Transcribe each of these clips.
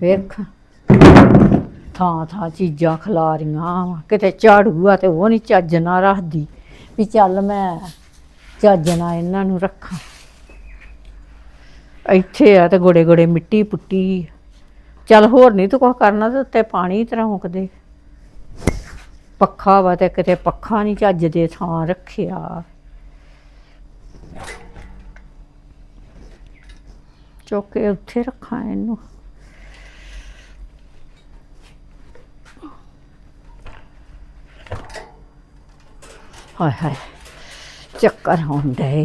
ਵੇਖ। ਥਾਂ ਥਾਂ ਚੀਜ਼ਾਂ ਖਲਾਰੀਆਂ ਵਾਂ। ਕਿਤੇ ਝਾੜੂ ਆ ਤੇ ਉਹ ਨਹੀਂ ਚੱਜ ਨਾਲ ਰੱਖਦੀ ਵੀ ਚੱਲ ਮੈਂ ਚੱਜ ਨਾਲ ਇਹਨਾਂ ਨੂੰ ਰੱਖਾਂ। ਇੱਥੇ ਆ ਤੇ ਗੋੜੇ ਗੋੜੇ ਮਿੱਟੀ ਪੁੱਟੀ। ਚੱਲ ਹੋਰ ਨਹੀਂ ਤੂੰ ਕੁਛ ਕਰਨਾ ਤੇ ਉੱਤੇ ਪਾਣੀ ਤਰ੍ਹਾਂ ਪੱਖਾ ਵਾ ਤੇ ਕਿਤੇ ਪੱਖਾ ਨਹੀਂ ਚੱਜ ਦੇ ਥਾਂ ਰੱਖਿਆ। ਚੁੱਕ ਕੇ ਉੱਥੇ ਰੱਖਾਂ ਇਹਨੂੰ। ਹਾਏ ਹਾਏ ਚੱਕਰ ਆਉਂਦਾ ਹੈ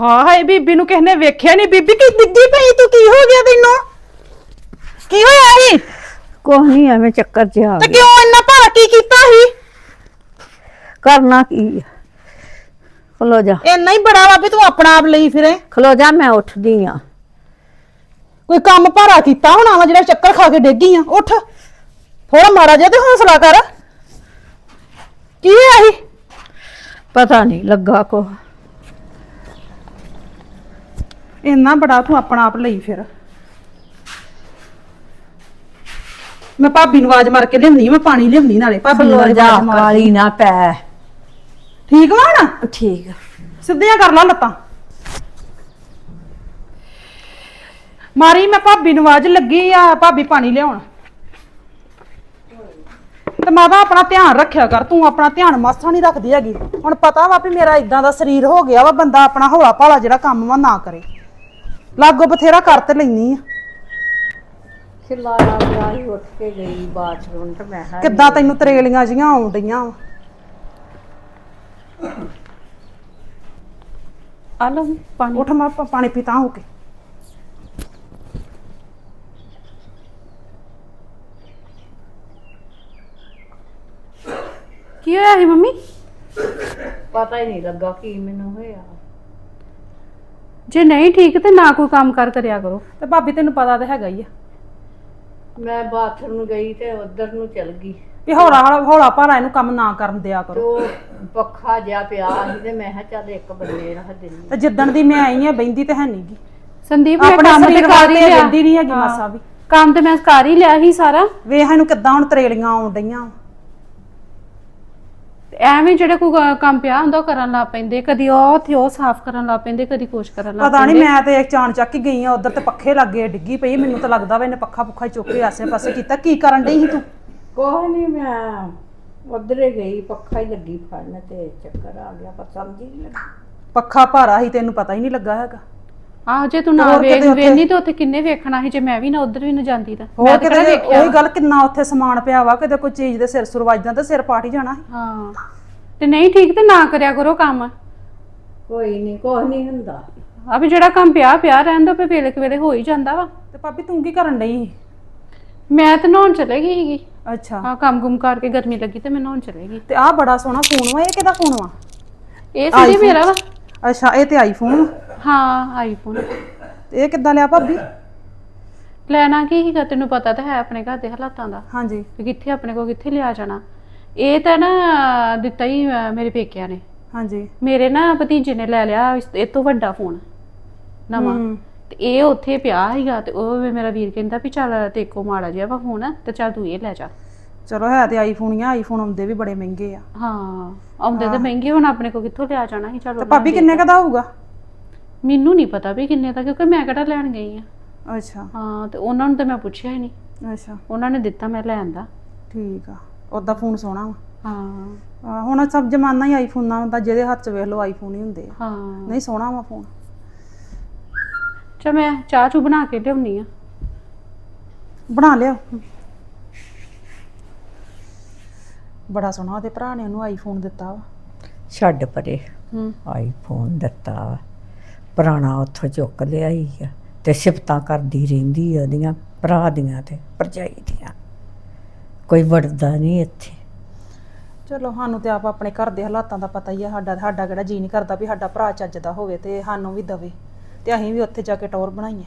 ਹਾਏ ਬੀਬੀ ਨੂੰ ਕਿਸ ਨੇ ਵੇਖਿਆ ਨਹੀਂ ਬੀਬੀ ਕੀ ਡਿੱਗੀ ਪਈ ਤੂੰ ਕੀ ਹੋ ਗਿਆ ਤੈਨੂੰ? ਕੀ ਹੋਇਆ ਸੀ? ਕੁਛ ਨਹੀਂ ਐਵੇਂ ਚੱਕਰ ਚ ਆ ਤੇ ਗਿਆ। ਕਿਉਂ ਇੰਨਾ ਭਾਰਾ ਕੀ ਕੀਤਾ ਸੀ? ਕਰਨਾ ਕੀ ਆ? ਖਲੋ ਜਾ। ਇੰਨਾ ਹੀ ਬੜਾ ਵਾ ਵੀ ਤੂੰ ਆਪਣਾ ਆਪ ਲਈ ਫਿਰੇ। ਖਲੋ ਜਾ ਮੈਂ ਉੱਠਦੀ ਆ। ਕੋਈ ਕੰਮ ਭਾਰਾ ਕੀਤਾ ਹੋਣਾ ਵਾ ਜਿਹੜਾ ਚੱਕਰ ਖਾ ਕੇ ਡਿੱਗੀ ਆ? ਉੱਠ। ਥੋੜਾ ਮਾਰਾ ਜਿਹਾ ਤੇ ਹੌਸਲਾ ਕਰ। ਕੀ ਸੀ? ਪਤਾ ਨਹੀਂ ਲੱਗਾ ਕੋ ਇੰਨਾ ਬੜਾ ਤੂੰ ਆਪਣਾ ਆਪ ਲਈ ਫਿਰ। ਮੈਂ ਭਾਬੀ ਨੂੰ ਆਵਾਜ਼ ਮਾਰ ਕੇ ਲਿਆਉਂਦੀ ਮੈਂ ਪਾਣੀ ਲਿਆਉਂਦੀ ਨਾਲੇ। ਭਾਬੀ ਨੂੰ ਜਾ ਆਵਾਜ਼ ਮਾਰ ਕਾਲੀ ਨਾ ਪੈ। ਠੀਕ ਵਾ ਨਾ ਠੀਕ। ਆ ਸਿੱਧੀਆਂ ਕਰ ਲਾ ਲੱਤਾਂ। ਮਾਰੀ ਮੈਂ ਭਾਬੀ ਨੂੰ ਆਵਾਜ਼ ਲੱਗੀ ਆ ਭਾਬੀ ਪਾਣੀ ਲਿਆਉਣ। ਤੇ ਮਾਤਾ ਆਪਣਾ ਧਿਆਨ ਰੱਖਿਆ ਕਰ ਤੂੰ ਆਪਣਾ ਧਿਆਨ ਮਾਸਾ ਨਹੀਂ ਰੱਖਦੀ ਹੈਗੀ। ਹੁਣ ਪਤਾ ਵਾ ਵੀ ਮੇਰਾ ਇਦਾਂ ਦਾ ਸਰੀਰ ਹੋ ਗਿਆ ਵਾ ਬੰਦਾ ਆਪਣਾ ਹੌਲਾ ਭਾਲਾ ਜਿਹੜਾ ਕੰਮ ਵਾ ਨਾ ਕਰੇ। ਲਾਗੋ ਬਥੇਰਾ ਕਰ ਤੇ ਲੈਣੀ ਆ। ਖਿਲਾਰਾ ਪਿਆਰੀ ਉੱਠ ਕੇ ਗਈ ਬਾਥਰੂਮ ਤੇ ਮੈਂ ਕਿੱਦਾਂ ਤੈਨੂੰ ਤਰੇਲੀਆਂ ਜੀਆਂ ਆਉਣ ਡਈਆਂ ਵਾ? ਆ ਲਓ ਪਾਣੀ। ਉੱਠ ਮੈਂ ਪਾਣੀ ਪੀਤਾ ਹੋ ਕੇ। ਕੀ ਹੋਇਆ ਸੀ ਮੰਮੀ? ਪਤਾ ਹੀ ਨਹੀਂ ਲੱਗਾ ਕੀ ਮੈਨੂੰ ਹੋਇਆ। ਜੇ ਨਹੀਂ ਠੀਕ ਤੇ ਨਾ ਕੋਈ ਕੰਮ ਕਰ ਕਰਿਆ ਕਰੋ। ਤੇ ਭਾਬੀ ਤੈਨੂੰ ਪਤਾ ਤਾਂ ਹੈਗਾ ਹੀ ਆ। ਮੈਂ ਬਾਥਰੂਮ ਗਈ ਤੇ ਉਧਰ ਨੂੰ ਚਲ ਗਈ। ਵੀ ਹੌਲਾ ਹੌਲਾ ਹੌਲਾ ਭਾਰਾ ਇਹਨੂੰ ਕੰਮ ਨਾ ਕਰਨ ਦਿਆ ਤੇ ਕਰੋ ਉਹ ਪੱਖਾ ਜਿਹਾ ਪਿਆ ਸੀ ਤੇ ਮੈਂ ਕਿਹਾ ਚੱਲ ਇੱਕ ਬੰਦੇ ਰੱਖ ਦਿੰਦੀ ਤੇ ਜਿੱਦਣ ਦੀ ਮੈਂ ਆਈ ਆ ਬੈਂਦੀ ਤੇ ਹੈ ਨਹੀਂਗੀ ਸੰਦੀਪ ਮੈਂ ਆਪਣੇ ਕੰਮ ਤੇ ਸਰੀਰ ਕਰ ਹੀ ਲਿਆ। ਰਹਿੰਦੀ ਨਹੀਂ ਹੈਗੀ। ਮਾਸਾ ਵੀ। ਕੰਮ ਤੇ ਮੈਂ ਕਰ ਹੀ ਲਿਆ ਸੀ ਸਾਰਾ। ਵੇਖ ਇਹਨੂੰ ਕਿੱਦਾਂ ਹੁਣ ਤਰੇਲੀਆਂ ਆਉਣ ਡਈਆਂ। ਤੇ ਐਵੇਂ ਜਿਹੜੇ ਕੋਈ ਕ- ਕੰਮ ਪਿਆ ਹੁੰਦਾ ਉਹ ਕਰਨ ਲੱਗ ਪੈਂਦੇ। ਕਦੀ ਉਹ ਤੇ ਉਹ ਸਾਫ਼ ਕਰਨ ਲੱਗ ਪੈਂਦੇ ਕਦੀ ਕੁਛ ਕਰਨ ਲੱਗ ਪਤਾ ਨਹੀਂ ਮੈਂ ਤੇ ਇੱਕ ਚਾਣ ਚੱਕ ਹੀ ਗਈ ਆ ਉਧਰ ਤੇ ਪੱਖੇ ਲੱਗੇ ਡਿੱਗੀ ਪਈ ਮੈਨੂੰ ਤਾਂ ਲੱਗਦਾ ਵਾ ਇਹਨੇ ਪੱਖਾ ਪੁੱਖਾ ਚੁੱਕ ਕੇ ਆਸੇ ਪਾਸੇ ਕੀਤਾ। ਕੀ ਕਰਨ ਡਈ ਸੀ ਤੂੰ? ਕੋਈ ਨਹੀਂ ਮੈਂ ਉਧਰੇ ਗਈ ਪੱਖਾ ਹੀ ਲੱਗੀ ਫੜਨ ਤੇ ਚੱਕਰ ਆ ਗਿਆ ਪਰ ਸਮਝ ਹੀ ਨਹੀਂ ਲੱਗੀ। ਪੱਖਾ ਭਾਰਾ ਸੀ ਤੈਨੂੰ ਪਤਾ ਹੀ ਨਹੀਂ ਲੱਗਾ ਹੈਗਾ। ਆਹ ਜੇ ਤੂੰ ਨਾ ਹੋਰ ਵੇਖ ਕਿਤੇ ਉੱਥੇ- ਵੇਖਨੀ ਤੇ ਉੱਥੇ ਕਿੰਨੇ ਵੇਖਣਾ ਸੀ ਜੇ ਮੈਂ ਵੀ ਨਾ ਉਧਰ ਵੀ ਨਾ ਜਾਂਦੀ ਤਾਂ। ਹੋਰ ਮੈਂ ਤਾਂ ਕਿਹੜਾ ਕਿਤੇ ਵੇਖਿਆ ਉਹੀ ਗੱਲ ਕਿੰਨਾ ਉੱਥੇ ਸਮਾਨ ਪਿਆ ਵਾ ਕਿਤੇ ਕੋਈ ਚੀਜ਼ ਦੇ ਸਿਰ ਸੁਰ ਵੱਜਦਾ ਤੇ ਸਿਰ ਪਾਟ ਹੀ ਜਾਣਾ ਸੀ। ਹਾਂ। ਤੇ ਨਹੀਂ ਠੀਕ ਤੇ ਨਾ ਕਰਿਆ ਕਰੋ ਕੰਮ। ਕੋਈ ਨਹੀਂ ਕੁਛ ਨਹੀਂ ਹੁੰਦਾ। ਆ ਵੀ ਜਿਹੜਾ ਕੰਮ ਪਿਆ ਪਿਆ ਰਹਿਣ ਦੋ ਪੇ ਵੇਲੇ ਕੁ ਵੇਲੇ ਹੋ ਹੀ ਜਾਂਦਾ ਵਾ। ਤੇ ਭਾਬੀ ਤੂੰ ਕੀ ਕਰਨ ਡਈ ਸੀ? ਮੈਂ ਤਾਂ ਨਹਾਉਣ ਚਲੇ ਗਈ ਸੀਗੀ। ਅੱਛਾ। ਹਾਂ ਕੰਮ ਗੁੰਮ ਕਰਕੇ ਗਰਮੀ ਲੱਗੀ ਤੇ ਮੈਂ ਨਹਾਉਣ ਚਲੇ ਗਈ। ਤੇ ਆਹ ਬੜਾ ਸੋਹਣਾ ਫੋਨ ਵਾ ਇਹ ਕਿਹਦਾ ਫੋਨ ਵਾ? ਇਹ ਸੀ ਮੇਰਾ ਵਾ। ਅੱਛਾ ਇਹ ਤੇ ਆਈਫੋਨ ਹਾਂ ਆਈਫੋਨ ਇਹ ਕਿੱਦਾਂ ਲਿਆ ਭਾਬੀ? ਲੈਣਾ ਕੀ ਸੀਗਾ? ਤੈਨੂੰ ਪਤਾ ਤਾਂ ਹੈ ਆਪਣੇ ਘਰ ਦੇ ਹਾਲਾਤਾਂ ਦਾ। ਹਾਂਜੀ। ਵੀ ਕਿੱਥੇ ਆਪਣੇ ਕੋ ਕਿੱਥੇ ਲਿਆ ਜਾਣਾ। ਇਹ ਤਾਂ ਨਾ ਦਿੱਤਾ ਹੀ ਅਹ, ਮੇਰੇ ਪੇਕਿਆਂ ਨੇ। ਹਾਂਜੀ। ਮੇਰੇ ਨਾ ਭਤੀਜੇ ਨੇ ਲੈ ਲਿਆ ਇਸ- ਇਹ ਤੋਂ ਵੱਡਾ ਫੋਨ ਨਵਾਂ। ਤੇ ਇਹ ਉੱਥੇ ਪਿਆ ਸੀਗਾ ਤੇ ਉਹ ਵੀ ਮੇਰਾ ਵੀਰ ਕਹਿੰਦਾ ਵੀ ਚੱਲ ਤੇ ਕੋ ਮਾੜਾ ਜਿਹਾ ਵਾ ਫੋਨ ਤੇ ਚੱਲ ਤੂੰ ਇਹ ਲੈ ਜਾ। ਚਲੋ ਹੈ ਤੇ ਆਈਫੋਨ ਹੀ ਆ ਆਈਫੋਨ ਆਉਂਦੇ ਵੀ ਬੜੇ ਮਹਿੰਗੇ ਆ। ਹਾਂ ਆਉਂਦੇ ਤਾਂ ਮਹਿੰਗੇ ਹੁਣ ਆਪਣੇ ਕੋ ਕਿੱਥੋਂ ਲਿਆ ਜਾਣਾ ਸੀ? ਚੱਲ ਤੇ ਉਹਨਾਂ ਭਾਬੀ ਨੇ ਕਿੰਨੇ ਕਦਾ ਹੋਊਗਾ? ਮੈਨੂੰ ਨਹੀਂ ਪਤਾ ਵੀ ਕਿੰਨੇ ਦਾ ਕਿਉਂਕਿ ਮੈਂ ਕਿਹੜਾ ਲੈਣ ਗਈ ਆ। ਅੱਛਾ। ਹਾਂ ਤੇ ਉਹਨਾਂ ਨੂੰ ਤਾਂ ਮੈਂ ਪੁੱਛਿਆ ਹੀ ਨਹੀਂ। ਅੱਛਾ। ਉਹਨਾਂ ਨੇ ਦਿੱਤਾ ਮੈਂ ਲੈਣ ਦਾ ਠੀਕ ਆ। ਉਹਦਾ ਫੋਨ ਸੋਹਣਾ ਵਾ। ਹਾਂ। ਆ, ਹੁਣ ਸਭ ਜ਼ਮਾਨਾ ਹੀ ਆਈਫੋਨਾਂ ਦਾ ਜਿਹਦੇ ਹੱਥ 'ਚ ਵੇਖ ਲਓ ਆਈਫੋਨ ਹੀ ਹੁੰਦੇ ਆ। ਹਾਂ। ਨਹੀਂ ਸੋਹਣਾ ਵਾ ਫੋਨ। ਚਾ ਮੈਂ ਚਾਹ ਚੂ ਬਣਾ ਕੇ ਲਿਆਉਣੀ ਆ। ਬਣਾ ਲਿਓ ਬੜਾ ਸੋਹਣਾ ਉਹਦੇ ਭਰਾ ਨੇ ਉਹਨੂੰ ਆਈਫੋਨ ਦਿੱਤਾ ਵਾ। ਛੱਡ ਪਰੇ। ਹੂੰ। ਆਈਫੋਨ ਦਿੱਤਾ ਵਾ। ਪੁਰਾਣਾ ਉੱਥੋਂ ਚੁੱਕ ਲਿਆਈ ਆ ਤੇ ਸਿਫਤਾਂ ਕਰਦੀ ਰਹਿੰਦੀ ਆ ਉਹਦੀਆਂ ਭਰਾ ਦੀਆਂ ਤੇ ਭਰਜਾਈ ਦੀਆਂ। ਕੋਈ ਵੜਦਾ ਨਹੀਂ ਇੱਥੇ। ਚਲੋ ਸਾਨੂੰ ਤੇ ਆਪ ਆਪਣੇ ਘਰ ਦੇ ਹਾਲਾਤਾਂ ਦਾ ਪਤਾ ਹੀ ਆ ਸਾਡਾ ਸਾਡਾ ਕਿਹੜਾ ਜੀ ਨਹੀਂ ਕਰਦਾ ਵੀ ਸਾਡਾ ਭਰਾ ਚੱਜਦਾ ਹੋਵੇ ਤੇ ਸਾਨੂੰ ਵੀ ਦਵੇ ਤੇ ਅਸੀਂ ਵੀ ਉੱਥੇ ਜਾ ਕੇ ਟੌਰ ਬਣਾਈਏ।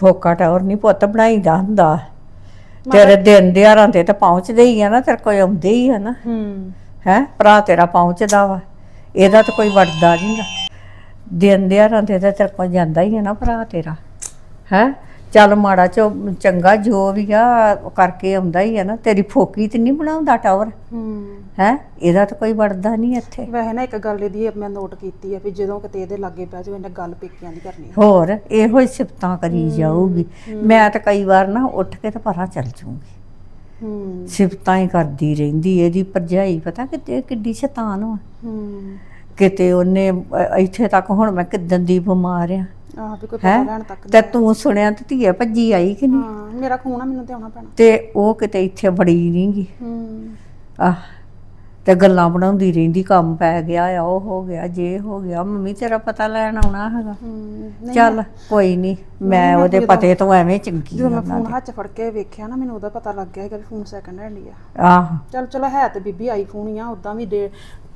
ਫੋਕਾ ਟਾਵਰ ਨਹੀਂ ਪੁੱਤ ਬਣਾਈਦਾ ਹੁੰਦਾ। ਤੇਰੇ ਦਿਨ ਦਿਹਾੜਾਂ ਤੇ ਤਾਂ ਪਹੁੰਚਦੇ ਹੀ ਆ ਨਾ ਤੇਰੇ ਕੋਈ ਆਉਂਦੇ ਹੀ ਆ ਨਾ। ਹੂੰ। ਹੈ? ਭਰਾ ਤੇਰਾ ਪਹੁੰਚਦਾ ਵਾ ਇਹਦਾ ਤਾਂ ਕੋਈ ਵੜਦਾ ਨਹੀਂਗਾ ਦਿਨ ਦਿਹਾੜਾਂ ਤੇ ਤਾਂ ਤੇਰੇ ਕੋਲ ਜਾਂਦਾ ਹੀ ਹੈ ਨਾ ਭਰਾ ਤੇਰਾ। ਹੈ? ਚੱਲ ਮਾੜਾ ਚੋ ਚੰਗਾ ਜੋ ਵੀ ਆ ਉਹ ਕਰਕੇ ਆਉਂਦਾ ਹੀ ਹੈ ਨਾ। ਤੇਰੀ ਫੋਕੀ ਤੇ ਨਹੀਂ ਬਣਾਉਂਦਾ ਟਾਵਰ? ਹੂੰ। ਹੈ? ਇਹਦਾ ਤਾਂ ਕੋਈ ਵੜਦਾ ਨਹੀਂ ਇੱਥੇ। ਵੈਸੇ ਨਾ ਇੱਕ ਗੱਲ ਇਹਦੀ ਮੈਂ ਨੋਟ ਕੀਤੀ ਆ ਵੀ ਜਦੋਂ ਕਿਤੇ ਇਹਦੇ ਲਾਗੇ ਬਹਿ ਜਾਓ ਇਹਨੇ ਗੱਲ ਪੇਕਿਆਂ ਦੀ ਕਰਨੀ ਆ। ਹੋਰ ਇਹੋ ਹੀ ਸਿਫਤਾਂ ਕਰੀ ਜਾਊਗੀ। ਮੈਂ ਤਾਂ ਕਈ ਵਾਰ ਨਾ ਉੱਠ ਕੇ ਤਾਂ ਪਰਾਂ ਚੱਲ ਹੂੰ। ਸਿਫਤਾਂ ਹੀ ਕਰਦੀ ਰਹਿੰਦੀ ਇਹਦੀ ਭਰਜਾਈ ਪਤਾ ਕਿਤੇ ਕਿੱਡੀ ਸ਼ੈਤਾਨ ਵਾ। ਹੂੰ। ਕਿਤੇ ਉਹਨੇ ਅ, ਇੱਥੇ ਤੱਕ ਹੁਣ ਮੈਂ ਕਿਦਨ ਦੀ ਬਿਮਾਰ ਆ। ਆਹ ਵੀ ਕੋਈ ਪਤਾ ਲੈਣ ਤੱਕ ਤੇ ਤੂੰ ਸੁਣਿਆ ਤੇ ਧੀਏ ਭੱਜੀ ਆਈ ਕਿ ਨਹੀਂ? ਹਾਂ ਮੇਰਾ ਖੂਨ ਆ ਮੈਨੂੰ ਤੇ ਆਉਣਾ ਪੈਣਾ। ਤੇ ਉਹ ਕਿਤੇ ਇੱਥੇ ਬੜੀ ਨਹੀਂਗੀ। ਹੂੰ। ਆਹ ਤੇ ਗੱਲਾਂ ਬਣਾਉਂਦੀ ਰਹਿੰਦੀ ਕੰਮ ਪੈ ਗਿਆ ਆ ਉਹ ਹੋ ਗਿਆ ਜੇ ਹੋ ਗਿਆ ਮੰਮੀ ਤੇਰਾ ਪਤਾ ਲੈਣ ਆਉਣਾ ਹੈਗਾ। ਹੂੰ ਨਹੀਂ, ਚੱਲ ਕੋਈ ਨਹੀਂ ਮੈਂ ਉਹਦੇ ਪਤੇ ਤੋਂ ਐਵੇਂ ਚੰਗੀ ਜਦੋਂ ਮੈਂ ਫੋਨ ਹੱਥ 'ਚ ਫੜ ਕੇ ਵੇਖਿਆ ਨਾ ਮੈਨੂੰ ਉਹਦਾ ਪਤਾ ਲੱਗ ਗਿਆ ਹੈਗਾ ਵੀ ਫੋਨ ਸੈਕੰਡ ਹੈਂਡ ਹੀ ਆ। ਆਹ। ਚੱਲ ਚਲੋ ਹੈ ਤੇ ਬੀਬੀ ਆਈਫੋਨ ਹੀ ਆ ਉਦਾਂ ਵੀ ਡੇ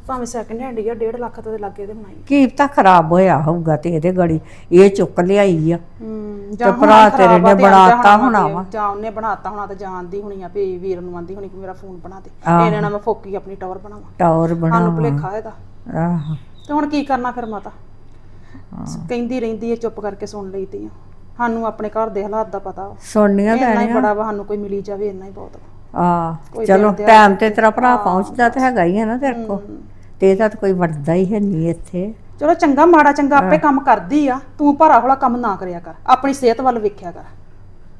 ਭਾਵੇਂ ਸੈਕੰਡ ਹੈਂਡ ਹੀ ਆ 1.5 ਲੱਖ ਤੋਂ ਦੇ ਲੱਗੇ ਤੇ ਬਣਾਈ ਕੀ ਤਾਂ ਖਰਾਬ ਹੋਇਆ ਹੋਊਗਾ ਤੇ ਇਹਦੇ ਗੜੀ ਇਹ ਚੁੱਕ ਲਿਆਈ ਆ। ਹੂੰ ਤੇ ਭਰਾ ਤੇਰੇ ਨੇ ਬਣਾਤਾ ਹੋਣਾ ਵਾ। ਜਾਂ ਉਹਨੇ ਬਣਾਤਾ ਹੋਣਾ ਤੇ ਜਾਣਦੀ ਹੋਣੀ ਆ ਵੀ ਵੀਰ ਨੂੰ ਆਂਦੀ ਹੋਣੀ ਕਿ ਮੇਰਾ ਫੋਨ ਬਣਾ ਦੇ। ਇਹਨੇ ਨਾਲ ਮੈਂ ਫੋਕੀ ਆਪਣੀ ਟਾਵਰ ਬਣਾਵਾਂ। ਟੌਰ ਬਣਾ ਸਾਨੂੰ ਭੁਲੇਖਾ ਇਹਦਾ। ਆਹ। ਤੇ ਹੁਣ ਕੀ ਕਰਨਾ ਫਿਰ ਮਾਤਾ? ਕਹਿੰਦੀ ਰਹਿੰਦੀ ਹੈ ਚੁੱਪ ਕਰਕੇ ਸੁਣ ਲਈਦੀ ਆ। ਸਾਨੂੰ ਆਪਣੇ ਘਰ ਦੇ ਹਾਲਾਤ ਦਾ ਪਤਾ ਸੁਣਨੀਆਂ ਇੰਨਾ ਹੀ ਪੈਣੀਆਂ। ਬੜਾ ਵਾ ਸਾਨੂੰ ਕੋਈ ਮਿਲੀ ਜਾਵੇ ਇੰਨਾ ਹੀ ਬਹੁਤ ਆ ਚਲੋ ਟਾਈਮ ਤੇ ਤੇਰਾ ਭਰਾ ਪਹੁੰਚਦਾ ਤਾਂ ਹੈਗਾ ਹੀ ਹੈ ਨਾ ਤੇਰੇ ਕੋ ਤੇ ਇਹਦਾ ਤਾਂ ਕੋਈ ਵੜਦਾ ਹੀ ਹੈ ਨਹੀਂ ਇੱਥੇ। ਚਲੋ ਚੰਗਾ ਮਾੜਾ ਚੰਗਾ ਆਪੇ ਕੰਮ ਕਰਦੀ ਆ। ਤੂੰ ਭਾਰਾ ਹੌਲਾ ਕੰਮ ਨਾ ਕਰਿਆ ਕਰ। ਆਪਣੀ ਸਿਹਤ ਵੱਲ ਵੇਖਿਆ ਕਰ।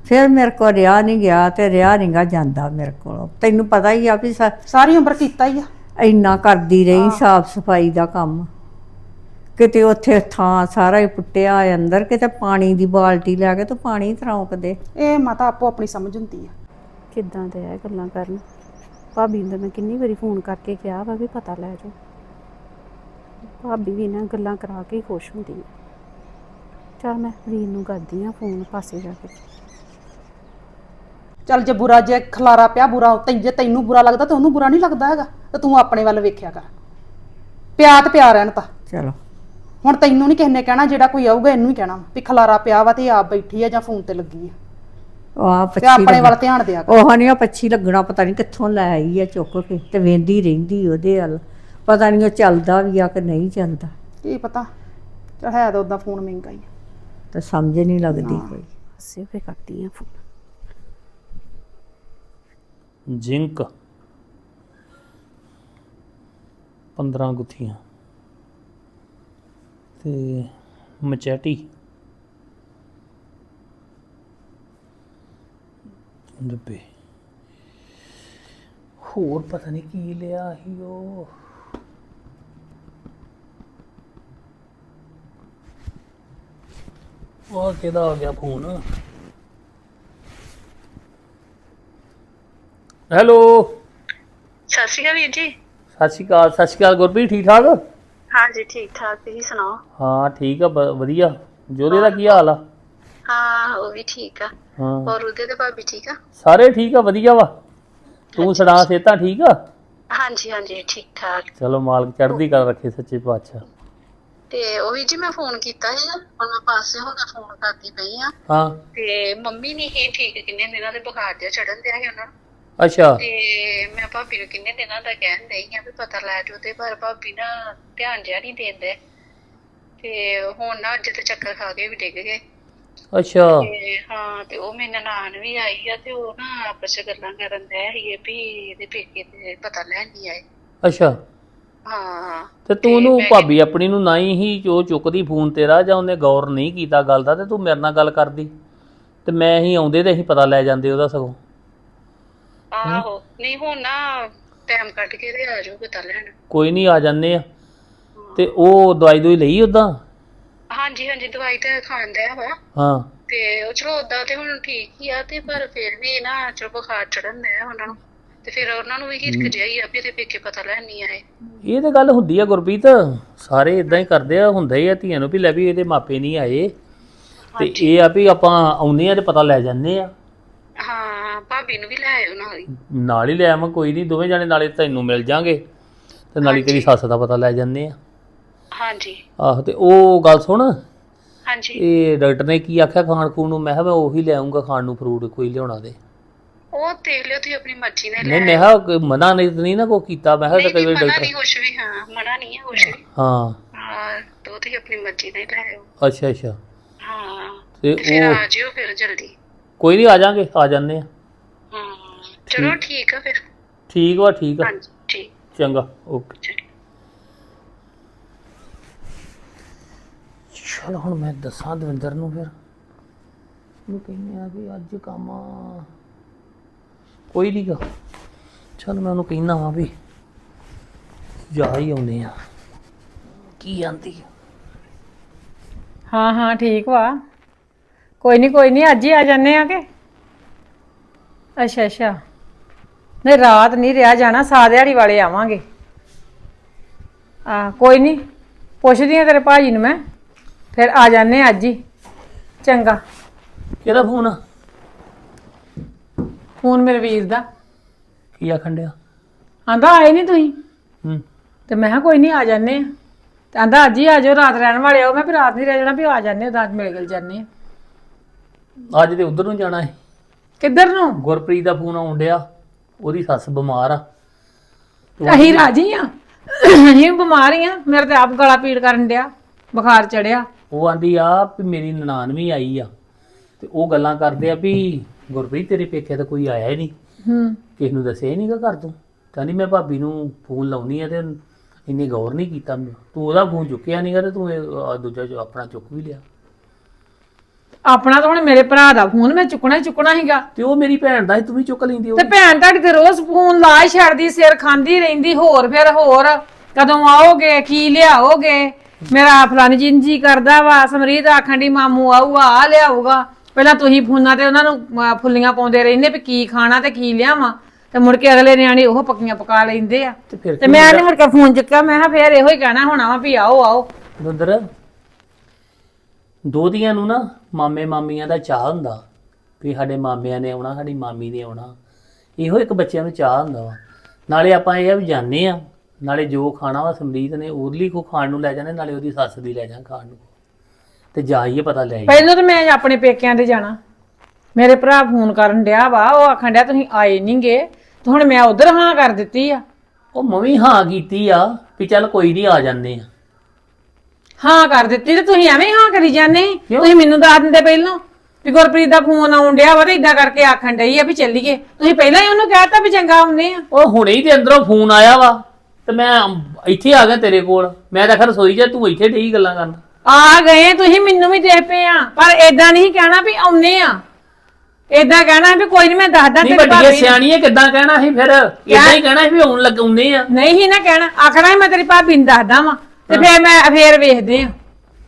ਫਿਰ ਮੇਰੇ ਕੋ ਰਿਆ ਨਹੀਂ ਗਿਆ ਤੇ ਰਿਆ ਨਹੀਂਗਾ ਜਾਂਦਾ ਮੇਰੇ ਕੋਲ। ਤੈਨੂੰ ਪਤਾ ਹੀ ਆ ਵੀ ਸਾ- ਸਾਰੀ ਉਮਰ ਕੀਤਾ ਹੀ ਆ। ਇੰਨਾ ਕਰਦੀ ਰਹੀ ਸਾਫ਼ ਸਫ਼ਾਈ ਦਾ ਕੰਮ। ਕਿਤੇ ਉੱਥੇ ਥਾਂ ਸਾਰਾ ਹੀ ਪੁੱਟਿਆ ਹੈ ਅੰਦਰ ਕਿਤੇ ਪਾਣੀ ਦੀ ਬਾਲਟੀ ਲੈ ਕੇ ਤੂੰ ਪਾਣੀ ਤਰੌਂਕ ਦੇ ਇਹ ਮਾਤਾ ਆਪੋ ਆਪਣੀ ਸਮਝ ਹੁੰਦੀ ਆ। ਕਿੱਦਾਂ ਦੇ ਆ ਗੱਲਾਂ ਕਰਨ। ਭਾਬੀ ਨੂੰ ਤਾਂ ਮੈਂ ਕਿੰਨੀ ਵਾਰੀ ਫੋਨ ਕਰਕੇ ਕਿਹਾ ਵਾ ਵੀ ਪਤਾ ਲੈ ਜਾਓ। ਭਾਬੀ ਵੀ ਨਾ ਗੱਲਾਂ ਕਰਾ ਕੇ ਹੀ ਖੁਸ਼ ਹੁੰਦੀ ਹੈ ਚਲ ਮੈਂ ਵੀਰ ਨੂੰ ਕਰਦੀ ਆ ਫੋਨ ਪਾਸੇ ਜਾ ਕੇ। ਚੱਲ ਜੇ ਬੁਰਾ ਜੇ ਖਲਾਰਾ ਪਿਆ ਬੁਰਾ ਤੈਨੂੰ ਜੇ ਤੈਨੂੰ ਬੁਰਾ ਲੱਗਦਾ ਤੇ ਉਹਨੂੰ ਬੁਰਾ ਨਹੀਂ ਲੱਗਦਾ ਹੈਗਾ ਤੇ ਤੂੰ ਆਪਣੇ ਵੱਲ ਵੇਖਿਆ ਕਰ। ਪਿਆ ਤੇ ਪਿਆ ਰਹਿਣ ਤਾਂ। ਚਲੋ। ਹੁਣ ਤੈਨੂੰ ਨਹੀਂ ਕਿਸੇ ਨੇ ਕਹਿਣਾ ਜਿਹੜਾ ਕੋਈ ਆਊਗਾ ਇਹਨੂੰ ਹੀ ਕਹਿਣਾ ਵੀ ਖਲਾਰਾ ਪਿਆ ਵਾ ਤੇ ਇਹ ਆਪ ਬੈਠੀ ਆ ਜਾਂ ਫੋਨ ਤੇ ਲੱਗੀ ਆ। ਆ ਤੇ ਪੱਛੀ ਆਪਣੇ ਵੱਲ ਧਿਆਨ ਦਿਆ ਕਰ। ਉਹ ਨਹੀਂ ਆ ਪੱਛੀ ਲੱਗਣਾ ਪਤਾ ਨਹੀਂ ਕਿੱਥੋਂ ਲੈ ਆਈ ਆ ਚੁੱਕ ਕੇ ਤੇ ਵੇਂਦੀ ਰਹਿੰਦੀ ਉਹਦੇ ਵੱਲ। ਪਤਾ ਨਹੀਂ ਉਹ ਚੱਲਦਾ ਵੀ ਆ ਕਿ ਨਹੀਂ ਚੱਲਦਾ। ਕੀ ਪਤਾ? ਚੱਲ ਹੈ ਤਾਂ ਉਦਾਂ ਫੋਨ ਮਹਿੰਗਾ ਹੀ ਆ। ਤੇ ਸਮਝ ਨਹੀਂ ਲੱਗਦੀ ਕੋਈ। ਪਾਸੇ ਫੇ ਕਰਦੀ ਆ ਫੋਨ। ਜਿੰਕ। 15 ਗੁੱਥੀਆਂ। ਤੇ ਮਚੈਟੀ। ਡੱਬੇ ਹੋਰ ਪਤਾ ਨਹੀਂ ਕੀ ਲਿਆ ਸੀ ਉਹ। ਉਹ ਕਿਹਦਾ ਆ ਗਿਆ ਫੋਨ? ਹੈਲੋ। ਸਤਿ ਸ਼੍ਰੀ ਅਕਾਲ ਵੀਰ ਜੀ। ਸਤਿ ਸ਼੍ਰੀ ਅਕਾਲ ਸਤਿ ਸ਼੍ਰੀ ਅਕਾਲ ਗੁਰਪ੍ਰੀਤ ਠੀਕ ਠਾਕ? ਹਾਂਜੀ ਠੀਕ ਠਾਕ ਤੁਸੀਂ ਸੁਣਾਓ? ਹਾਂ ਠੀਕ ਆ ਬ- ਵਧੀਆ। ਜੋਦੇ ਦਾ ਕੀ ਹਾਲ ਆ? ਹਾਂ ਉਹ ਵੀ ਠੀਕ ਆ। ਹਾਂ। ਔਰ ਉਹਦੇ ਤੇ ਭਾਬੀ ਠੀਕ ਆ? ਸਾਰੇ ਠੀਕ ਆ ਵਧੀਆ ਵਾ। ਤੂੰ ਸੁਣਾ ਸੇਤਾ ਠੀਕ ਆ? ਹਾਂਜੀ ਹਾਂਜੀ ਠੀਕ ਠਾਕ। ਚਲੋ ਮਾਲਕ ਚੜ੍ਹਦੀ ਕਲਾ ਰੱਖੇ ਸੱਚੇ ਪਾਤਸ਼ਾਹ। ਤੇ ਉਹ ਵੀ ਜੀ ਮੈਂ ਫੋਨ ਕੀਤਾ ਸੀ ਹੁਣ ਮੈਂ ਪਾਸੇ ਹੋ ਕੇ ਫੋਨ ਕਰਦੀ ਪਈ ਆ ਹਾਂ। ਤੇ ਮੰਮੀ ਨਹੀਂ ਹੀ ਠੀਕ ਕਿੰਨੇ ਦਿਨਾਂ ਦੇ ਬੁਖਾਰ ਜਿਹਾ ਚੜਨ ਦਿਆ ਸੀ ਉਹਨਾਂ ਨੂੰ। ਅੱਛਾ। ਤੇ ਮੈਂ ਭਾਬੀ ਨੂੰ ਕਿੰਨੇ ਦਿਨਾਂ ਦਾ ਕਹਿਣ ਡਈ ਆ ਵੀ ਪਤਾ ਲੈ ਜਾਓ ਤੇ ਪਰ ਭਾਬੀ ਨਾ ਧਿਆਨ ਜਿਹਾ ਨਹੀਂ ਦਿੰਦੇ ਤੇ ਹੁਣ ਨਾ ਅੱਜ ਤੇ ਚੱਕਰ ਖਾ ਕੇ ਵੀ ਡਿੱਗ ਗਏ। ਅੱਛਾ। ਤੇ ਹਾਂ ਤੇ ਉਹ ਮੇਰੇ ਨਾਨ ਵੀ ਆਈ ਆ ਤੇ ਉਹ ਨਾ ਆਪਸ ਚ ਗੱਲਾਂ ਕਰਨ ਦੇ ਸੀ ਵੀ ਇਹਦੇ ਪੇਕੇ ਤੇ ਪਤਾ ਲੈਣ ਨਹੀਂ ਆਏ। ਅੱਛਾ। ਹਾਂ। ਤੇ ਤੂੰ ਉਹਨੂੰ ਭਾਬੀ ਆਪਣੀ ਨੂੰ ਨਹੀਂ ਹੀ ਜੋ ਚੁੱਕਦੀ ਫੋਨ ਤੇਰਾ ਜਾਂ ਉਹਨੇ ਗੌਰ ਨਹੀਂ ਕੀਤਾ ਗੱਲ ਦਾ ਤੇ ਤੂੰ ਮੇਰੇ ਨਾਲ ਗੱਲ ਕਰਦੀ। ਤੇ ਮੈਂ ਹੀ ਆਉਂਦੇ ਤੇ ਅਸੀਂ ਪਤਾ ਲੈ ਜਾਂਦੇ ਉਹਦਾ ਸਗੋਂ। ਆਹੋ ਨਹੀਂ ਹੁਣ ਨਾ ਟਾਈਮ ਕੱਢ ਕੇ ਤੇ ਆ ਜਾਓ ਪਤਾ ਲੈਣ। ਕੋਈ ਨਹੀਂ ਆ ਜਾਂਦੇ ਆ। ਤੇ ਉਹ ਦਵਾਈ ਦੋਈ ਲਈ ਉਦਾਂ ਹਾਂਜੀ ਹਾਂਜੀ ਦਵਾਈ ਤਾਂ ਖਾਂਦਾ ਵਾ। ਹਾਂ। ਤੇ ਉਹ ਚਲੋ ਉਦਾਂ ਤੇ ਹੁਣ ਠੀਕ ਹੀ ਆ ਤੇ ਪਰ ਫਿਰ ਵੀ ਨਾ ਚਲੋ ਬੁਖਾਰ ਚੜਨ ਡਿਆ ਉਹਨਾਂ ਨੂੰ। ਤੇ ਫਿਰ ਉਹਨਾਂ ਨੂੰ ਵੀ ਹਿਰਕ ਹੀ। ਆ ਵੀ ਇਹਦੇ ਪੇਕੇ ਪਤਾ ਲੈਣ ਨਹੀਂ ਆਏ। ਇਹ ਤੇ ਗੱਲ ਹੁੰਦੀ ਆ ਗੁਰਪ੍ਰੀਤ ਸਾਰੇ ਇਦਾਂ ਹੀ ਕਰਦੇ ਆ ਹੁੰਦਾ ਹੀ ਆ ਧੀਆਂ ਨੂੰ ਵੀ ਲੈ ਵੀ ਇਹਦੇ ਮਾਪੇ ਨਹੀਂ ਆਏ। ਤੇ ਇਹ ਆ ਵੀ ਆਪਾਂ ਆਉਂਦੇ ਆ ਤੇ ਪਤਾ ਲੈ ਜਾਂਦੇ ਆ। ਹਾਂ ਭਾਬੀ ਨੂੰ ਵੀ ਲੈ ਆਇਓ ਨਾਲ ਹੀ। ਨਾਲ ਹੀ ਲੈ ਆਵਾਂ ਕੋਈ ਨਹੀਂ ਦੋਵੇਂ ਜਾਣੇ ਨਾਲੇ ਤੈਨੂੰ ਮਿਲ ਜਾਾਂਗੇ। ਤੇ ਨਾਲੇ ਤੇਰੀ ਸੱਸ ਦਾ ਪਤਾ ਲੈ ਜਾਂਦੇ ਆ। ਹਾਂਜੀ। ਆਹੋ ਤੇ ਉਹ ਗੱਲ ਸੁਣ। ਹਾਂਜੀ। ਇਹ ਡਾਕਟਰ ਨੇ ਕੀ ਆਖਿਆ ਖਾਣ ਖੂਣ ਨੂੰ? ਮੈਂ ਕਿਹਾ ਮੈਂ ਉਹੀ ਲੈ ਆਉਂਗਾ ਖਾਣ ਨੂੰ ਫਰੂਟ ਕੋਈ ਲਿਆਉਣਾ ਦੇ ਉਹ ਦੇਖ ਲਿਓ ਤੁਸੀਂ ਆਪਣੀ ਮਰਜ਼ੀ ਨਾਲ ਨਹੀਂ ਮੈਂ ਕਿਹਾ ਕੋਈ ਮਨਾ ਨਹੀਂ ਨਹੀਂ ਨਾ ਕੋ ਕੀਤਾ ਮੈਂ ਕਿਹਾ ਤਾਂ ਕਈ ਨਹੀਂ ਵਾਰ ਮਨਾ ਡਾਕਟਰ ਨਹੀਂ ਕੁਛ ਵੀ ਹਾਂ ਮਨਾ ਨਹੀਂ ਹੈ ਕੁਛ ਵੀ। ਹਾਂ। ਹਾਂ ਤੋ ਤੁਸੀਂ ਆਪਣੀ ਮਰਜ਼ੀ ਨਾਲ ਲੈ ਆਓ ਅੱਛਾ ਅੱਛਾ। ਹਾਂ ਤੇ ਤੇ ਫਿਰ ਉਹ ਆ ਜਿਓ ਫਿਰ ਜਲਦੀ। ਕੋਈ ਨਹੀਂ ਆ ਜਾਾਂਗੇ ਆ ਜਾਂਦੇ ਆ ਹਾਂ ਚਲੋ ਠੀਕ। ਆ ਫਿਰ। ਠੀਕ ਵਾ ਠੀਕ ਆ। ਹਾਂਜੀ ਠੀਕ। ਚੰਗਾ ਓਕੇ। ਚਲੋ ਚਲ ਹੁਣ ਮੈਂ ਦੱਸਾਂ ਦਵਿੰਦਰ ਨੂੰ ਫਿਰ। ਉਹ ਕਹਿੰਦੇ ਆ ਵੀ ਅੱਜ ਕੰਮ ਕੋਈ ਨਹੀਂ ਗਾ। ਚਲ ਮੈਂ ਉਹਨੂੰ ਕਹਿਣਾ ਵਾਂ ਵੀ ਜਾ ਹੀ ਆਉਨੇ ਆ। ਕੀ ਆਂਦੀ ਆ? ਹਾਂ ਹਾਂ ਠੀਕ ਵਾ। ਕੋਈ ਨਹੀਂ ਕੋਈ ਨਹੀਂ ਅੱਜ ਹੀ ਆ ਜਾਂਦੇ ਆ ਕਿ? ਅੱਛਾ ਅੱਛਾ। ਨਹੀਂ ਰਾਤ ਨਹੀਂ ਰਿਆ ਜਾਣਾ ਸਾ ਦਿਹਾੜੀ ਵਾਲੇ ਆਵਾਂਗੇ। ਆ ਕੋਈ ਨਹੀਂ ਪੁੱਛਦੀ ਆ ਤੇਰੇ ਭਾਜੀ ਨੂੰ ਮੈਂ। ਫਿਰ ਆ ਜਾਂਦੇ ਆ ਅੱਜ ਹੀ। ਚੰਗਾ। ਕਿਹਦਾ ਫੋਨ ਆ? ਫੋਨ ਮੇਰੇ ਵੀਰ ਦਾ। ਕੀ ਆਖਣ ਡਿਆ? ਆਂਦਾ ਆਏ ਨਹੀਂ ਤੁਸੀਂ? ਹੂੰ। ਤੇ ਮੈਂ ਕਿਹਾ ਕੋਈ ਨਹੀਂ ਆ ਜਾਂਦੇ ਆ। ਤੇ ਆਂਦਾ ਅੱਜ ਹੀ ਆ ਜਾਓ ਰਾਤ ਰਹਿਣ ਵਾਲੇ ਆਓ ਮੈਂ ਫਿਰ ਰਾਤ ਨਹੀਂ ਰਹਿ ਜਾਣਾ ਵੀ ਆ ਜਾਂਦੇ ਆ ਰਾਤ ਮਿਲ ਗਿਲ ਜਾਂਦੇ ਆ। ਅੱਜ ਤੇ ਉਧਰ ਨੂੰ ਜਾਣਾ ਹੈ ਕਿੱਧਰ ਨੂੰ? ਗੁਰਪ੍ਰੀਤ ਦਾ ਫੋਨ ਆਉਣ ਡਿਆ। ਉਹਦੀ ਸੱਸ ਬਿਮਾਰ ਆ। ਅਸੀਂ ਰਾਜੀ ਆ। ਅਸੀਂ ਬਿਮਾਰ ਹੀ ਆ। ਮੇਰੇ ਤੇ ਆਪ ਗਲਾ ਪੀੜ ਕਰਨ ਡਿਆ। ਬੁਖਾਰ ਚੜਿਆ। ਉਹ ਆਂਦੀ ਆ ਵੀ ਮੇਰੀ ਨਨਾਣ ਵੀ ਆਈ ਆ। ਤੇ ਉਹ ਗੱਲਾਂ ਕਰਦੇ ਆ ਵੀ ਗੁਰਪ੍ਰੀਤ ਤੇਰੇ ਪੇਕੇ ਤਾਂ ਕੋਈ ਆਇਆ ਹੀ ਨਹੀਂ। ਹੂੰ। ਕਿਸ ਨੂੰ ਦੱਸਿਆ ਹੀ ਨਹੀਂਗਾ ਘਰ ਤੋਂ। ਕਹਿੰਦੀ ਮੈਂ ਭਾਬੀ ਨੂੰ ਫੋਨ ਲਾਉਣੀ ਆ ਤੇ ਇੰਨੀ ਗੌਰ ਨਹੀਂ ਕੀਤਾ ਮੈਂ ਤੂੰ ਉਹਦਾ ਫੋਨ ਚੁੱਕਿਆ ਨਹੀਂਗਾ ਤੇ ਤੂੰ ਇਹ, ਆਹ ਦੂਜਾ ਜੋ ਆਪਣਾ ਚੁੱਕ ਵੀ ਲਿਆ। ਆਪਣਾ ਤਾਂ ਹੁਣ ਮੇਰੇ ਭਰਾ ਦਾ ਫੋਨ ਮੈਂ ਚੁੱਕਣਾ ਹੀ ਚੁੱਕਣਾ ਸੀਗਾ। ਤੇ ਉਹ ਮੇਰੀ ਭੈਣ ਦਾ ਸੀ ਤੂੰ ਵੀ ਚੁੱਕ ਲੈਂਦੀ ਉਹ ਤੇ ਭੈਣ ਤੁਹਾਡੀ ਤੇ ਰੋਜ਼ ਫੋਨ ਲਾ ਹੀ ਛੱਡਦੀ ਸਿਰ ਖਾਂਦੀ ਰਹਿੰਦੀ ਹੋਰ ਫਿਰ ਹੋਰ। ਕਦੋਂ ਆਓਗੇ ਕੀ ਲਿਆਓਗੇ? ਮੇਰਾ ਫਲਾਨੀ ਜਿੰਜੀ ਕਰਦਾ ਵਾ ਸਮਰੀਤ ਆਖਣ ਦੀ ਮਾਮੂ ਆਊਗਾ ਆ ਲਿਆਊਗਾ। ਪਹਿਲਾਂ ਤੁਸੀਂ ਫੋਨਾਂ ਤੇ ਉਹਨਾਂ ਨੂੰ ਅਹ, ਫੁੱਲੀਆਂ ਪਾਉਂਦੇ ਰਹਿੰਦੇ ਵੀ ਕੀ ਖਾਣਾ ਤੇ ਕੀ ਲਿਆਵਾਂ। ਤੇ ਮੁੜ ਕੇ ਅਗਲੇ ਨਿਆਣੇ ਉਹ ਪੱਕੀਆਂ ਪਕਾ ਲੈਂਦੇ ਆ। ਤੇ ਫਿਰ ਤੇ ਮੈਂ ਨਹੀਂ ਮੁੜ ਕੇ ਫੋਨ ਚੁੱਕਿਆ ਮੈਂ ਕਿਹਾ ਫੇਰ ਇਹੋ ਹੀ ਕਹਿਣਾ ਹੋਣਾ ਵਾ ਵੀ ਆਓ ਆਓ। ਦੁੰਦਰ ਦੋਦੀਆਂ ਨੂੰ ਨਾ ਮਾਮੇ ਮਾਮੀਆਂ ਦਾ ਚਾਹ ਹੁੰਦਾ ਵੀ ਸਾਡੇ ਮਾਮਿਆਂ ਨੇ ਆਉਣਾ ਸਾਡੀ ਮਾਮੀ ਨੇ ਆਉਣਾ। ਇਹੋ ਇੱਕ ਬੱਚਿਆਂ ਨੂੰ ਚਾਹ ਹੁੰਦਾ ਵਾ। ਨਾਲੇ ਆਪਾਂ ਇਹ ਆ ਵੀ ਜਾਣੇ ਆ ਨਾਲੇ ਜੋ ਖਾਣਾ ਵਾ ਸਮਰੀਤ ਨੇ ਉਹਦੇ ਕੋ ਖਾਣ ਨੂੰ ਲੈ ਜਾਣੇ ਨਾਲੇ ਉਹਦੀ ਸੱਸ ਦੀ ਲੈ ਜਾ ਖਾਣ ਨੂੰ। ਤੇ ਜਾਈਏ ਪਤਾ ਲੈ ਆਈਏ। ਪਹਿਲਾਂ ਤਾਂ ਮੈਂ ਆਪਣੇ ਪੇਕਿਆਂ ਤੇ ਜਾਣਾ। ਮੇਰੇ ਭਰਾ ਫੋਨ ਕਰਨ ਡਿਆ ਵਾ ਉਹ ਆਖਣ ਡਿਆ ਤੁਸੀਂ ਆਏ ਨਹੀਂਗੇ ਤੇ ਹੁਣ ਮੈਂ ਉਧਰ ਹਾਂ ਕਰ ਦਿੱਤੀ ਆ। ਉਹ ਮਵੀ ਹਾਂ ਕੀਤੀ ਆ ਵੀ ਚੱਲ ਕੋਈ ਨਹੀਂ ਆ ਜਾਂਦੇ ਆ। ਹਾਂ ਕਰ ਦਿੱਤੀ ਤੇ ਤੁਸੀਂ ਐਵੇਂ ਹੀ ਹਾਂ ਕਰੀ ਜਾਂਦੇ ਤੁਸੀਂ ਮੈਨੂੰ ਦੱਸ ਦਿੰਦੇ ਪਹਿਲਾਂ ਵੀ ਗੁਰਪ੍ਰੀਤ ਦਾ ਫੋਨ ਆਉਣ ਡਿਆ ਵਾ ਤੇ ਇਦਾਂ ਕਰਕੇ ਆਖਣ ਡਈ ਆ ਵੀ ਚੱਲੀਏ। ਤੁਸੀਂ ਪਹਿਲਾਂ ਹੀ ਉਹਨੂੰ ਕਹਿਤਾ ਵੀ ਚੰਗਾ ਆਉਂਦੇ ਆ। ਉਹ ਹੁਣੇ ਹੀ ਤੇ ਅੰਦਰੋਂ ਫੋਨ ਆਇਆ ਵਾ ਤੇ ਮੈਂ ਇੱਥੇ ਆ ਗਿਆ ਤੇਰੇ ਕੋਲ। ਮੈਂ ਤਾਂ ਖਰ ਰਸੋਈ 'ਚ ਤੂੰ ਇੱਥੇ ਢਈ ਗੱਲਾਂ ਕਰਨ। ਆ ਗਏ ਤੁਸੀਂ ਮੈਨੂੰ ਵੀ ਦੇਖ ਪਏ ਆ। ਪਰ ਏਦਾਂ ਨਹੀਂ ਕਹਿਣਾ ਵੀ ਆਉਨੇ ਆ। ਏਦਾਂ ਕਹਿਣਾ ਵੀ ਕੋਈ ਨਹੀਂ ਮੈਂ ਦੱਸਦਾ ਨਹੀਂ ਤੇਰੀ ਭਾਬੀ ਨੂੰ। ਸਿਆਣੀਏ ਕਿੱਦਾਂ ਕਹਿਣਾ ਸੀ ਫਿਰ? ਇਦਾਂ ਹੀ ਕਹਿਣਾ ਸੀ ਵੀ ਆਉਣ ਲੱਗਾਉਂਦੇ ਆ। ਨਹੀਂ ਹੀ ਨਾ ਕਹਿਣਾ। ਆਖਣਾ ਸੀ ਮੈਂ ਤੇਰੀ ਭਾਬੀ ਨੂੰ ਦੱਸਦਾ ਵਾਂ। ਤੇ ਫੇਰ ਮੈਂ ਫੇਰ ਵੇਖਦੇ ਆ।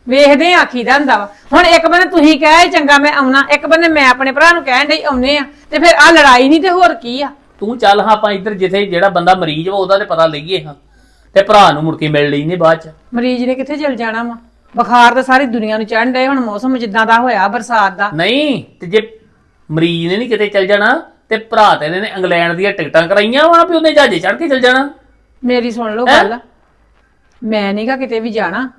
ਵੇਖਦੇ ਆ ਆਖੀਦਾ ਹੁੰਦਾ ਵਾ। ਹੁਣ ਇੱਕ ਬੰਦੇ ਤੁਸੀਂ ਕਹੇ ਚੰਗਾ ਮੈਂ ਆਉਣਾ। ਇੱਕ ਬੰਦੇ ਮੈਂ ਆਪਣੇ ਭਰਾ ਨੂੰ ਕਹਿਣ ਡਈ ਆਉਨੇ ਆ। ਤੇ ਫਿਰ ਆ ਲੜਾਈ ਨਹੀਂ ਤੇ ਹੋਰ ਕੀ ਆ? ਤੂੰ ਚੱਲ ਹਾਂ ਆਪਾਂ ਇੱਧਰ ਜਿੱਥੇ ਜਿਹੜਾ ਬੰਦਾ ਮਰੀਜ਼ ਵਾ ਉਹਦਾ ਤੇ ਪਤਾ ਲਈਏ ਹਾਂ। ਤੇ ਭਰਾ ਨੂੰ ਮੁੜ ਕੇ ਮਿਲ ਲਈ ਨੇ ਬਾਅਦ ਚ। ਮਰੀਜ਼ ਨੇ ਕਿੱਥੇ ਚਲ ਜਾਣਾ ਵਾ? ਬੁਖਾਰ ਤਾਂ ਸਾਰੀ ਦੁਨੀਆ ਨੂੰ ਚੜ੍ਹਨ ਡਏ ਹੁਣ ਮੌਸਮ ਜਿੱਦਾਂ ਦਾ ਹੋਇਆ ਬਰਸਾਤ ਦਾ। ਨਹੀਂ ਤੇ ਜੇ ਮਰੀਜ਼ ਨੇ ਨਹੀਂ ਕਿਤੇ ਚੱਲ ਜਾਣਾ ਤੇ ਭਰਾ ਤੇ ਨੇ ਇੰਗਲੈਂਡ ਦੀਆਂ ਟਿਕਟਾਂ ਕਰਾਈਆਂ ਵਾ ਵੀ ਉਹਨੇ ਜਹਾਜ਼ੇ ਚੜ੍ਹ ਕੇ ਚੱਲ ਜਾਣਾ। ਮੇਰੀ ਸੁਣ ਲਓ ਗੱਲ। ਮੈਂ ਨਹੀਂਗਾ ਕਿਤੇ ਵੀ ਜਾਣਾ।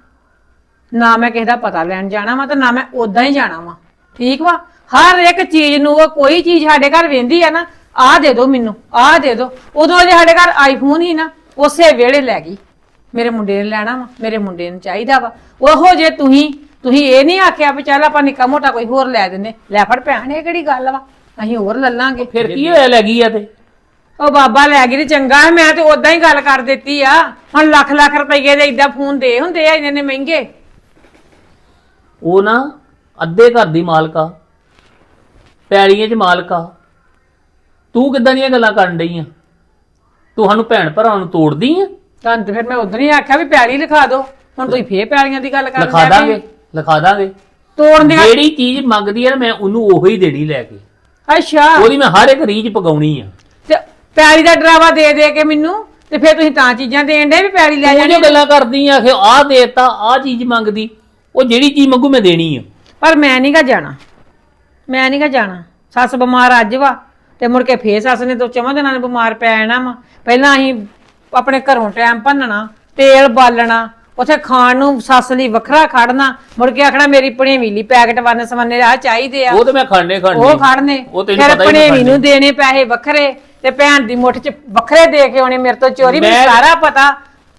ਨਾ ਮੈਂ ਕਿਸੇ ਦਾ ਪਤਾ ਲੈਣ ਜਾਣਾ ਵਾ ਤੇ ਨਾ ਮੈਂ ਉਦਾਂ ਹੀ ਜਾਣਾ ਵਾ। ਠੀਕ ਵਾ? ਹਰ ਇੱਕ ਚੀਜ਼ ਨੂੰ ਉਹ ਕੋਈ ਚੀਜ਼ ਸਾਡੇ ਘਰ ਵੇਂਦੀ ਆ ਨਾ ਆਹ ਦੇ ਦਿਓ ਮੈਨੂੰ ਆਹ ਦੇ ਦਿਓ ਉਦੋਂ ਜੇ ਸਾਡੇ ਘਰ ਆਈਫੋਨ ਹੀ ਨਾ ਉਸੇ ਵੇਲੇ ਲੈ ਗਈ। ਮੇਰੇ ਮੁੰਡੇ ਨੇ ਲੈਣਾ ਵਾ ਮੇਰੇ ਮੁੰਡੇ ਨੂੰ ਚਾਹੀਦਾ ਵਾ। ਉਹੋ ਜੇ ਤੁਸੀਂ ਤੁਸੀਂ ਇਹ ਨਹੀਂ ਆਖਿਆ ਵੀ ਚੱਲ ਆਪਾਂ ਨਿੱਕਾ ਮੋਟਾ ਕੋਈ ਹੋਰ ਲੈ ਦਿੰਨੇ ਲੈ ਫੜ ਭੈਣ ਇਹ ਕਿਹੜੀ ਗੱਲ ਵਾ? ਅਸੀਂ ਹੋਰ ਲੈ ਲਾਂਗੇ ਫਿਰ ਕੀ ਹੋਇਆ ਲੱਗੀ ਆ ਤੇ? ਉਹ ਬਾਬਾ ਲੈ ਗਈ ਤੇ ਚੰਗਾ ਹੈ ਮੈਂ ਤੇ ਉਦਾਂ ਹੀ ਗੱਲ ਕਰ ਦਿੱਤੀ ਆ। ਹੁਣ ਲੱਖ ਲੱਖ ਰੁਪਏ ਦੇ ਇਦਾਂ ਫੋਨ ਦੇ ਹੁੰਦੇ ਆ ਇੰਨੇ ਨੇ ਮਹਿੰਗੇ। ਉਹ ਨਾ ਅੱਧੇ ਘਰ ਦੀ ਮਾਲਕਾ ਪੈੜੀਆਂ 'ਚ ਮਾਲਕਾ ਤੂੰ ਕਿੱਦਾਂ ਦੀਆਂ ਗੱਲਾਂ ਕਰਨ ਡਈ ਆ? ਤੂੰ ਸਾਨੂੰ ਭੈਣ ਭਰਾਵਾਂ ਨੂੰ ਤੋੜਦੀ ਆ? ਤੁਹਾਨੂੰ ਤੇ ਫਿਰ ਮੈਂ ਉਧਰ ਹੀ ਆਖਿਆ ਵੀ ਪੈਲੀ ਲਿਖਾ ਦਿਓ। ਹੁਣ ਤੁਸੀਂ ਫੇਰ ਪੈਲੀਆਂ ਦੀ ਗੱਲ ਕਰ ਲਿਖਾ ਦਾਂਗੇ ਲਿਖਾ ਦਾਂਗੇ। ਤੋੜਨ ਦੀ ਗੱਲ- ਜਿਹੜੀ ਚੀਜ਼ ਮੰਗਦੀ ਨਾ ਮੈਂ ਉਹਨੂੰ ਉਹੀ ਦੇਣੀ ਲੈ ਕੇ। ਅੱਛਾ। ਉਹਦੀ ਮੈਂ ਹਰ ਇੱਕ ਰੀਝ ਪਗਾਉਣੀ ਆ। ਤੇ ਪੈਲੀ ਦਾ ਡਰਾਵਾ ਦੇ ਦੇ ਕੇ ਮੈਨੂੰ ਤੇ ਫਿਰ ਤੁਸੀਂ ਤਾਂ ਚੀਜ਼ਾਂ ਦੇਣ ਦੇ ਵੀ ਪੈਲੀ ਲੈ ਜਾਣੀ ਜੋ ਗੱਲਾਂ ਕਰਦੀ ਆ ਕਿ ਆਹ ਦੇਤਾ ਆਹ ਚੀਜ਼ ਮੰਗਦੀ ਉਹ ਜਿਹੜੀ ਚੀਜ਼ ਮੰਗੂ ਮੈਂ ਦੇਣੀ ਆ। ਪਰ ਮੈਂ ਨਹੀਂਗਾ ਜਾਣਾ। ਮੈਂ ਨਹੀਂਗਾ ਜਾਣਾ। ਸੱਸ ਬਿਮਾਰ ਅੱਜ ਵਾ ਤੇ ਮੁੜ ਕੇ ਫੇਰ ਸੱਸ ਨੇ ਤੋਂ ਚਵਾਂ ਦਿਨਾਂ ਨੂੰ ਬਿਮਾਰ ਪੈ ਜਾਣਾ ਵਾ। ਪਹਿਲਾਂ ਅਸੀਂ ਆਪਣੇ ਘਰੋਂ ਟਾਈਮ ਭੰਨਣਾ ਤੇਲ ਬਾਲਣਾ ਉਥੇ ਖਾਣ ਨੂੰ ਸੱਸ ਲਈ ਵੱਖਰਾ ਖੜਨਾ। ਮੁੜ ਕੇ ਆਖਣਾ ਮੇਰੀ ਭਣੇਵੀਂ ਲਈ ਪੈਕਟ ਵੰਨ ਸਵੰਨੇ ਆ ਚਾਹੀਦੇ ਆ। ਉਹ ਤੇ ਮੈਂ ਖੜਨੇ ਖੜਨੇ ਉਹ ਖੜਨੇ। ਉਹ ਤੈਨੂੰ ਪਤਾ ਹੀ ਭਣੇਵੀਂ ਨਹੀਂ ਨੂੰ ਦੇਣੇ ਪੈਸੇ ਵੱਖਰੇ ਤੇ ਭੈਣ ਦੀ ਮੁੱਠ 'ਚ ਵੱਖਰੇ ਦੇ ਕੇ ਆਉਣੇ। ਮੇਰੇ ਤੋਂ ਚੋਰੀ ਮੈਨੂੰ ਮੈਂ- ਸਾਰਾ ਪਤਾ।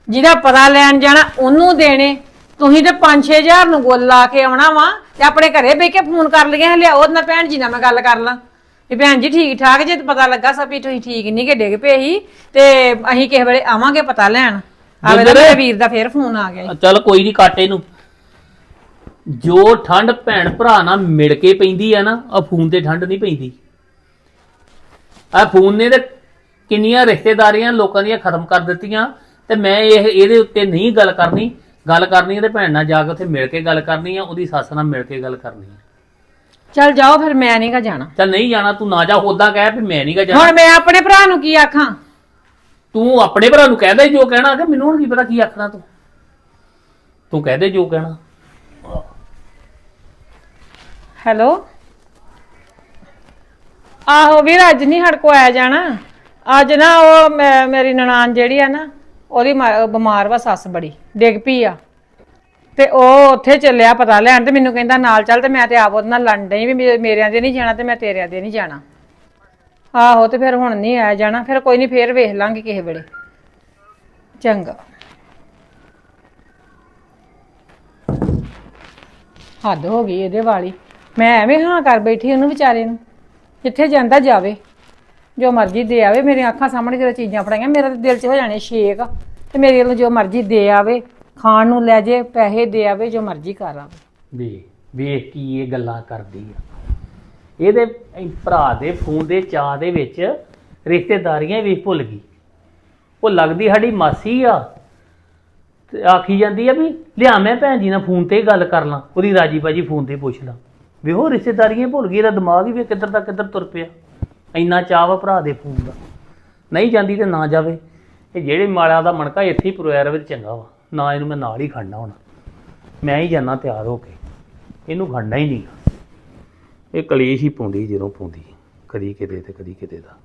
ਜਿਹਦਾ ਪਤਾ ਲੈਣ ਜਾਣਾ ਉਹਨੂੰ ਦੇਣੇ। ਤੁਸੀਂ ਤੇ 5-6000 ਨੂੰ ਗੋਲ ਲਾ ਕੇ ਆਉਣਾ ਵਾ ਤੇ ਆਪਣੇ ਘਰੇ ਬਹਿ ਕੇ ਫੋਨ ਕਰ ਲਈਏ ਲਿਆਓ ਨਾ ਭੈਣ ਜੀ ਨਾਲ ਮੈਂ ਗੱਲ ਕਰ ਲਾਂ। ਵੀ ਭੈਣ ਜੀ ਠੀਕ ਠਾਕ ਜੇ ਤੇ ਪਤਾ ਲੱਗਾ ਸਭ ਵੀ ਤੁਸੀਂ ਠੀਕ ਨਹੀਂ ਕਿ ਡਿੱਗ ਪਏ ਸੀ ਤੇ ਅਸੀਂ ਕਿਸੇ ਵੇਲੇ ਆਵਾਂਗੇ ਪਤਾ ਲੈਣ। ਆਵੇ ਤਾਂ ਜਿੱਧਰ- ਮੇਰੇ ਵੀਰ ਦਾ ਫੇਰ ਫੋਨ ਆ ਗਿਆ ਈ। ਚੱਲ ਕੋਈ ਨਹੀਂ ਕਾਟੇ ਨੂੰ ਜੋ ਠੰਡ ਭੈਣ ਭਰਾ ਨਾਲ ਮਿਲ ਕੇ ਪੈਂਦੀ ਆ ਨਾ ਆ ਫੋਨ ਤੇ ਠੰਡ ਨਹੀਂ ਪੈਂਦੀ। ਆ ਫੋਨ ਨੇ ਤੇ ਕਿੰਨੀਆਂ ਰਿਸ਼ਤੇਦਾਰੀਆਂ ਲੋਕਾਂ ਦੀਆਂ ਖਤਮ ਕਰ ਦਿੱਤੀਆਂ ਤੇ ਮੈਂ ਇਹ ਇਹਦੇ ਉੱਤੇ ਨਹੀਂ ਗੱਲ ਕਰਨੀ। ਗੱਲ ਕਰਨੀ ਤੇ ਭੈਣ ਨਾਲ ਜਾ ਕੇ ਉੱਥੇ ਮਿਲ ਕੇ ਗੱਲ ਕਰਨੀ ਆ ਉਹਦੀ ਸੱਸ ਨਾਲ ਮਿਲ ਕੇ ਗੱਲ ਕਰਨੀ ਆ। ਚੱਲ ਜਾਓ ਫਿਰ ਮੈਂ ਨਹੀਂ ਗਾ ਜਾਣਾ। ਚੱਲ ਨਹੀਂ ਜਾਣਾ ਤੂੰ ਨਾ ਜਾ ਉਦਾਂ ਕਹਿ ਵੀ ਮੈਂ ਨਹੀਂ ਗਾ ਜਾਣਾ। ਹੁਣ ਮੈਂ ਆਪਣੇ ਭਰਾ ਨੂੰ ਕੀ ਆਖਾਂ? ਤੂੰ ਆਪਣੇ ਭਰਾ ਨੂੰ ਕਹਿ ਦੇ ਜੋ ਕਹਿਣਾ ਕਿ ਮੈਨੂੰ ਹੁਣ ਕੀ ਪਤਾ ਕੀ ਆਖਣਾ ਤੂੰ। ਤੂੰ ਕਹਿ ਦੇ ਜੋ ਕਹਿਣਾ। ਹੈਲੋ? ਆਹੋ ਵੀਰ ਅੱਜ ਨਹੀਂ ਹੜ ਕੋ ਆਇਆ ਜਾਣਾ। ਅੱਜ ਨਾ ਉਹ ਮੈਂ- ਮੇਰੀ ਨਨਾਣ ਜਿਹੜੀ ਆ ਨਾ ਉਹਦੀ ਮਾ- ਬਿਮਾਰ ਵਾ ਸੱਸ ਬੜੀ ਡਿੱਗ ਪਈ ਆ। ਤੇ ਉਹ ਉੱਥੇ ਚੱਲਿਆ, ਪਤਾ ਲੈਣ ਤੇ ਮੈਨੂੰ ਕਹਿੰਦਾ ਨਾਲ ਚੱਲ ਤੇ ਮੈਂ ਤੇ ਆਪ ਉਹਦੇ ਨਾਲ ਲੜਨ ਡਈ ਵੀ ਮੇ- ਮੇਰਿਆਂ ਦੇ ਨਹੀਂ ਜਾਣਾ ਤੇ ਮੈਂ ਤੇਰਿਆਂ ਦੇ ਨਹੀਂ ਜਾਣਾ। ਆਹੋ ਤੇ ਫਿਰ ਹੁਣ ਨਹੀਂ ਆਇਆ ਜਾਣਾ, ਫਿਰ ਕੋਈ ਨਹੀਂ ਫੇਰ ਵੇਖ ਲਾਂਗੇ ਕਿਸੇ ਵੇਲੇ। ਚੰਗਾ। ਹੱਦ ਹੋ ਗਈ ਇਹਦੇ ਵਾਲੀ। ਮੈਂ ਐਵੇਂ ਹਾਂ ਕਰ ਬੈਠੀ ਉਹਨੂੰ ਵਿਚਾਰੇ ਨੂੰ। ਜਿੱਥੇ ਜਾਂਦਾ ਜਾਵੇ। ਜੋ ਮਰਜ਼ੀ ਦੇ ਆਵੇ, ਮੇਰੀਆਂ ਅੱਖਾਂ ਸਾਹਮਣੇ ਜਦੋਂ ਚੀਜ਼ਾਂ ਫੜਾਈਆਂ, ਮੇਰਾ ਤਾਂ ਦਿਲ 'ਚ ਹੋ ਜਾਣੇ ਛੇਕ। ਤੇ ਮੇਰੇ ਵੱਲੋਂ ਜੋ ਮਰਜ਼ੀ ਦੇ ਆਵੇ। ਖਾਣ ਨੂੰ ਲੈ ਜੇ, ਪੈਸੇ ਦੇ ਆਵੇ, ਜੋ ਮਰਜ਼ੀ ਕਰ ਆਵੇ। ਵੇ ਵੇਖ ਕੀ ਇਹ ਗੱਲਾਂ ਕਰਦੀ ਆ। ਇਹਦੇ ਇਹ ਭਰਾ ਦੇ ਫੋਨ ਦੇ ਚਾਹ ਦੇ ਵਿੱਚ ਰਿਸ਼ਤੇਦਾਰੀਆਂ ਵੀ ਭੁੱਲ ਗਈ। ਉਹ ਲੱਗਦੀ ਸਾਡੀ ਮਾਸੀ ਆ। ਤੇ ਆਖੀ ਜਾਂਦੀ ਆ ਵੀ, ਲਿਆ ਮੈਂ ਭੈਣ ਜੀ ਨਾਲ ਫੋਨ ਤੇ ਹੀ ਗੱਲ ਕਰ ਲਾਂ, ਉਹਦੀ ਰਾਜੀ ਬਾਜੀ ਫੋਨ ਤੇ ਪੁੱਛ ਲਾਂ। ਵੀ ਉਹ ਰਿਸ਼ਤੇਦਾਰੀਆਂ ਭੁੱਲ ਗਈ, ਇਹਦਾ ਦਿਮਾਗ ਹੀ ਵੀ ਕਿੱਧਰ ਦਾ ਕਿੱਧਰ ਤੁਰ ਪਿਆ। ਇੰਨਾ ਚਾਹ ਵਾ ਭਰਾ ਦੇ ਫੋਨ ਦਾ। ਨਹੀਂ ਜਾਂਦੀ ਤੇ ਨਾ ਜਾਵੇ। ਇਹ ਜਿਹੜੇ ਮਾਲਿਆਂ ਦਾ ਮਣਕਾ ਇੱਥੇ ਹੀ ਪਰੋਇਆ ਰਵੇ ਤੇ ਚੰਗਾ ਵਾ। ਨਾ ਇਹਨੂੰ ਮੈਂ ਨਾਲ ਹੀ ਖੜਨਾ ਹੁਣ। ਮੈਂ ਹੀ ਜਾਣਾ ਤਿਆਰ ਹੋ ਕੇ। ਇਹਨੂੰ ਖੜਨਾ ਹੀ ਨਹੀਂ ਇਹ ਕਲੇਸ਼ ਹੀ ਪਾਉਂਦੀ ਜਦੋਂ ਪਾਉਂਦੀ ਕਦੀ ਕਿਤੇ ਤੇ ਕਦੀ ਕਿਤੇ ਦਾ।